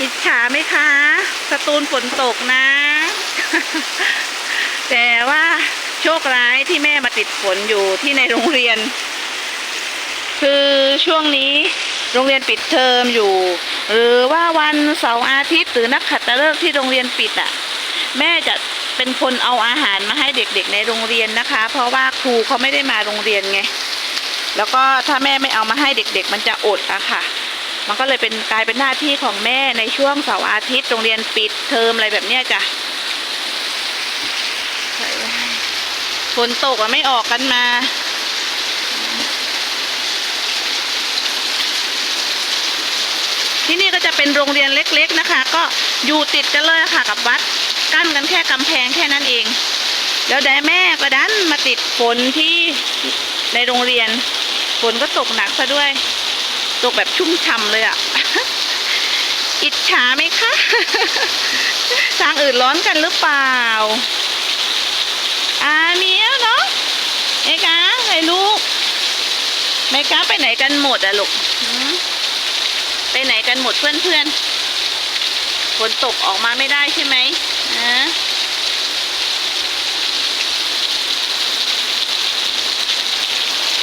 อิจฉาไหมคะ สตูลฝนตกนะ แต่ว่าโชคร้ายที่แม่มาติดฝนอยู่ที่ในโรงเรียน คือช่วงนี้โรงเรียนปิดเทอมอยู่ หรือว่าวันเสาร์อาทิตย์หรือนักขัตฤกษ์ที่โรงเรียนปิดอะ แม่จะเป็นคนเอาอาหารมาให้เด็กๆในโรงเรียนนะคะ เพราะว่าครูเขาไม่ได้มาโรงเรียนไง แล้วก็ถ้าแม่ไม่เอามาให้เด็กๆ มันจะอดอะค่ะ มันก็เลยเป็นกลายเป็นหน้าที่ของแม่ในช่วงเสาร์อาทิตย์โรงเรียนปิดเทอมอะไรแบบเนี้ยจ้ะฝนตกอะไม่ออกกันมา ที่นี่ก็จะเป็นโรงเรียนเล็กๆนะคะ ก็อยู่ติดกันเลยค่ะกับวัด กั้นกันแค่กำแพงแค่นั้นเอง แล้วได้แม่ก็ดันมาติดฝนที่ในโรงเรียนฝนก็ตกหนักซะด้วย ตกแบบชุ่มฉ่ำเลยอะ่ะ อิจฉาไหมคะ ทางอื่นร้อนกันหรือเปล่า อาเมียเนาะไอ้กาไอ้ลูกไอ้กาไปไหนกันหมดอะลูกไปไหนกันหมดเพื่อนๆฝนตกออกมาไม่ได้ใช่ไหมอ่า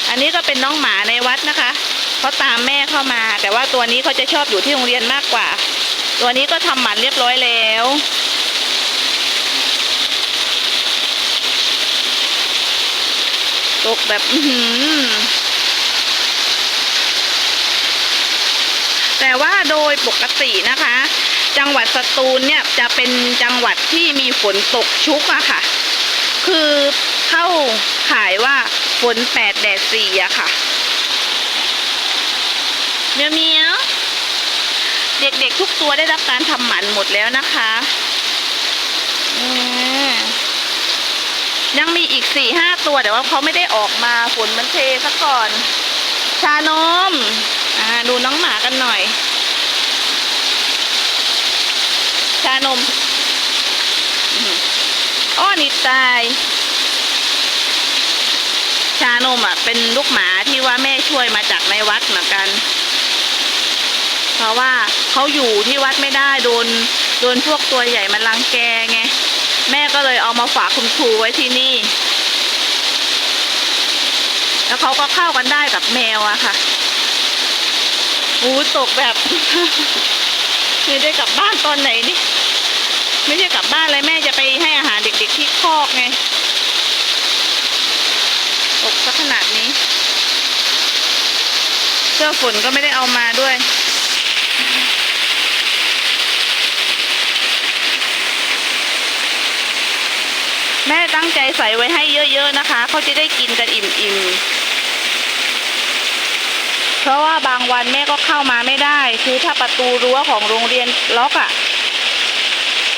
อันนี้ก็เป็นน้องหมาในวัดนะคะ เขาตามแม่เข้ามา แต่ว่าตัวนี้เขาจะชอบอยู่ที่โรงเรียนมากกว่า ตัวนี้ก็ทำหมันเรียบร้อยแล้วตกแบบหือแต่ว่าโดยปกตินะคะ จังหวัดสตูลเนี่ยจะเป็นจังหวัดที่มีฝนตกชุกอะค่ะ คือเข้าขายว่าฝนแปดแดดสี่อะค่ะ เมียวเมียวเด็กๆทุกตัวได้รับการทำหมันหมดแล้วนะคะอืยังมีอีกสี่ห้าตัวแต่ว่าเขาไม่ได้ออกมาฝนมันเทซะก่อน ชานมอ่าดูน้องหมากันหน่อย ชานมอืมอ้อนี่ตาย ชานมอะ เป็นลูกหมาที่ว่าแม่ช่วยมาจากในวัดเหมือนกัน เพราะว่าเขาอยู่ที่วัดไม่ได้โดนโดนพวกตัวใหญ่มันรังแกไงแม่ก็เลยเอามาฝากคุณครูไว้ที่นี่ แล้วเขาก็เข้ากันได้กับแมวอะค่ะอู้ตกแบบไม่ได้กลับบ้านตอนไหนนี่ไม่ใช่กลับบ้านเลยแม่จะไปให้อาหารเด็ก ๆ ที่คอกไงตกซะขนาดนี้ เสื้อฝนก็ไม่ได้เอามาด้วย ตั้งใจใส่ไว้ให้เยอะๆนะคะ เขาจะได้กินกันอิ่มๆ เพราะว่าบางวันแม่ก็เข้ามาไม่ได้ คือถ้าประตูรั้วของโรงเรียนล็อกอะ่ะ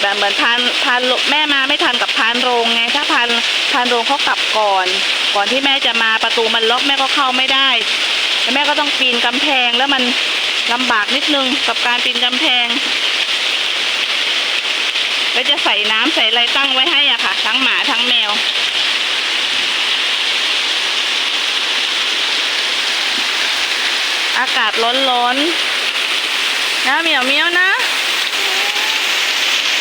แบบเหมือนพานพานแม่มาไม่ทันกับพานโรงไง ถ้าพานพานโรงเขากลับก่อน ก่อนที่แม่จะมาประตูมันล็อกแม่ก็เข้าไม่ได้แแม่ก็ต้องปีนกำแพงแล้วมันลำบากนิดนึงกับการปีนกำแพง แล้วจะใส่น้ำใส่อะไรตั้งไว้ให้อะค่ะ ทั้งหมาทั้งแมว อากาศร้อนๆนะเหมียวเมียวนะ